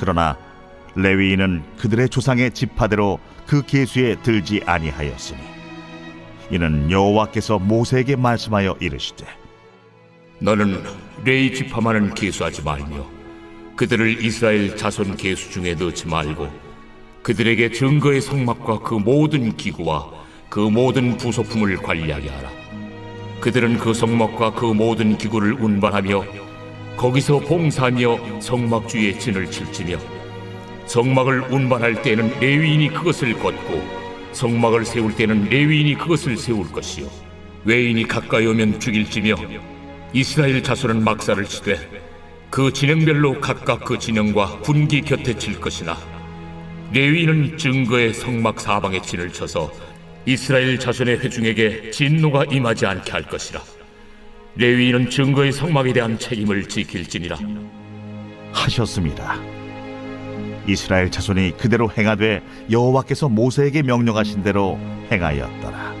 그러나 레위인은 그들의 조상의 지파대로 그 계수에 들지 아니하였으니 이는 여호와께서 모세에게 말씀하여 이르시되 너는 레이 지파만은 계수하지 말며 그들을 이스라엘 자손 계수 중에 넣지 말고 그들에게 증거의 성막과 그 모든 기구와 그 모든 부속품을 관리하게 하라. 그들은 그 성막과 그 모든 기구를 운반하며 거기서 봉사하며 성막 주위에 진을 칠지며 성막을 운반할 때는 레위인이 그것을 걷고 성막을 세울 때는 레위인이 그것을 세울 것이요. 외인이 가까이 오면 죽일지며 이스라엘 자손은 막사를 치되 그 진영별로 각각 그 진영과 분기 곁에 칠 것이나 레위인은 증거의 성막 사방에 진을 쳐서 이스라엘 자손의 회중에게 진노가 임하지 않게 할 것이라 레위인은 증거의 성막에 대한 책임을 지킬지니라 하셨습니다. 이스라엘 자손이 그대로 행하되 여호와께서 모세에게 명령하신 대로 행하였더라.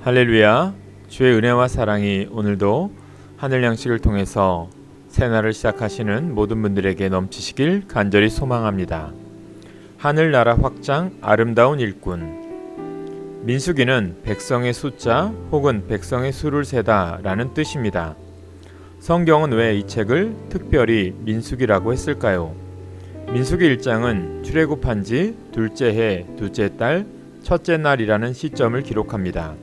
할렐루야. 주의 은혜와 사랑이 오늘도 하늘 양식을 통해서 새날을 시작하시는 모든 분들에게 넘치시길 간절히 소망합니다. 하늘나라 확장 아름다운 일꾼 민수기는 백성의 숫자 혹은 백성의 수를 세다 라는 뜻입니다. 성경은 왜 이 책을 특별히 민수기라고 했을까요? 민수기 1장은 출애굽한 지 둘째 해, 둘째 달, 첫째 날이라는 시점을 기록합니다.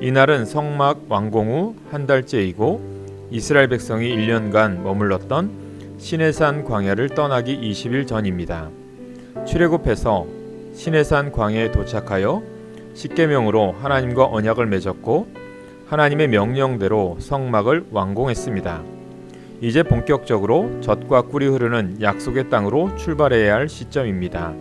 이날은 성막 완공 후 한 달째이고 이스라엘 백성이 1년간 머물렀던 시내산 광야를 떠나기 20일 전입니다. 출애굽해서 시내산 광야에 도착하여 십계명으로 하나님과 언약을 맺었고 하나님의 명령대로 성막을 완공했습니다. 이제 본격적으로 젖과 꿀이 흐르는 약속의 땅으로 출발해야 할 시점입니다.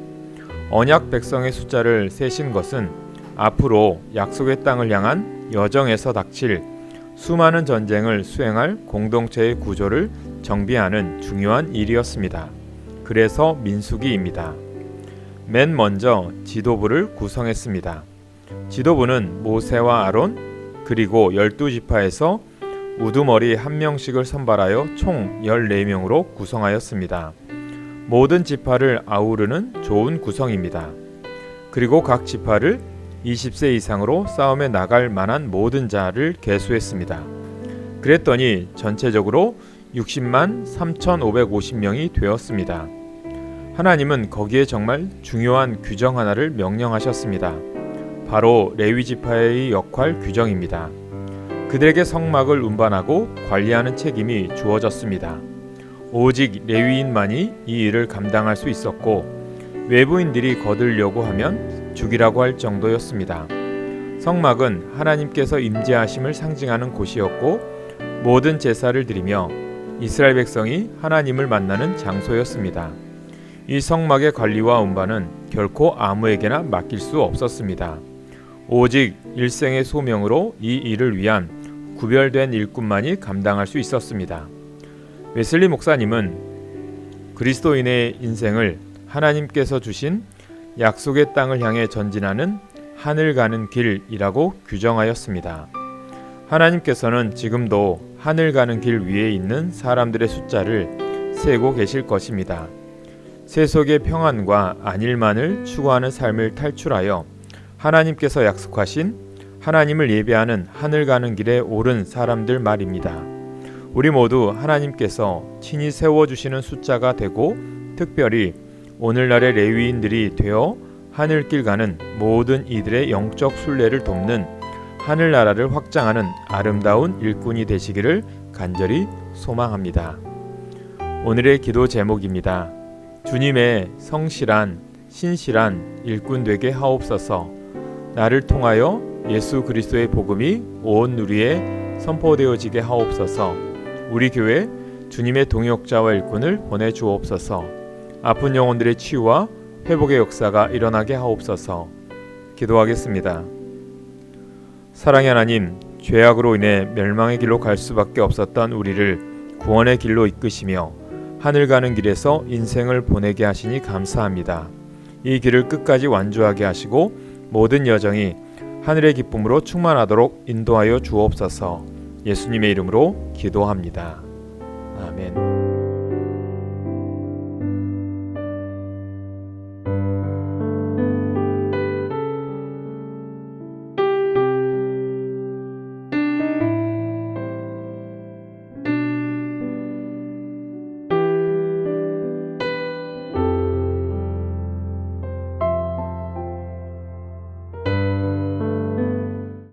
언약 백성의 숫자를 세신 것은 앞으로 약속의 땅을 향한 여정에서 닥칠 수많은 전쟁을 수행할 공동체의 구조를 정비하는 중요한 일이었습니다. 그래서 민수기입니다. 맨 먼저 지도부를 구성했습니다. 지도부는 모세와 아론 그리고 열두 지파에서 우두머리 한 명씩을 선발하여 총 14명으로 구성하였습니다. 모든 지파를 아우르는 좋은 구성입니다. 그리고 각 지파를 20세 이상으로 싸움에 나갈 만한 모든 자를 계수했습니다. 그랬더니 전체적으로 60만 3,550명이 되었습니다. 하나님은 거기에 정말 중요한 규정 하나를 명령하셨습니다. 바로 레위 지파의 역할 규정입니다. 그들에게 성막을 운반하고 관리하는 책임이 주어졌습니다. 오직 레위인만이 이 일을 감당할 수 있었고 외부인들이 거들려고 하면 죽이라고 할 정도였습니다. 성막은 하나님께서 임재하심을 상징하는 곳이었고 모든 제사를 드리며 이스라엘 백성이 하나님을 만나는 장소였습니다. 이 성막의 관리와 운반은 결코 아무에게나 맡길 수 없었습니다. 오직 일생의 소명으로 이 일을 위한 구별된 일꾼만이 감당할 수 있었습니다. 웨슬리 목사님은 그리스도인의 인생을 하나님께서 주신 약속의 땅을 향해 전진하는 하늘 가는 길이라고 규정하였습니다. 하나님께서는 지금도 하늘 가는 길 위에 있는 사람들의 숫자를 세고 계실 것입니다. 세속의 평안과 안일만을 추구하는 삶을 탈출하여 하나님께서 약속하신 하나님을 예배하는 하늘 가는 길에 오른 사람들 말입니다. 우리 모두 하나님께서 친히 세워주시는 숫자가 되고 특별히 오늘날의 레위인들이 되어 하늘길 가는 모든 이들의 영적 순례를 돕는 하늘나라를 확장하는 아름다운 일꾼이 되시기를 간절히 소망합니다. 오늘의 기도 제목입니다. 주님의 성실한 신실한 일꾼 되게 하옵소서. 나를 통하여 예수 그리스도의 복음이 온 누리에 선포되어지게 하옵소서. 우리 교회 주님의 동역자와 일꾼을 보내 주옵소서. 아픈 영혼들의 치유와 회복의 역사가 일어나게 하옵소서. 기도하겠습니다. 사랑의 하나님, 죄악으로 인해 멸망의 길로 갈 수밖에 없었던 우리를 구원의 길로 이끄시며 하늘 가는 길에서 인생을 보내게 하시니 감사합니다. 이 길을 끝까지 완주하게 하시고 모든 여정이 하늘의 기쁨으로 충만하도록 인도하여 주옵소서. 예수님의 이름으로 기도합니다. 아멘.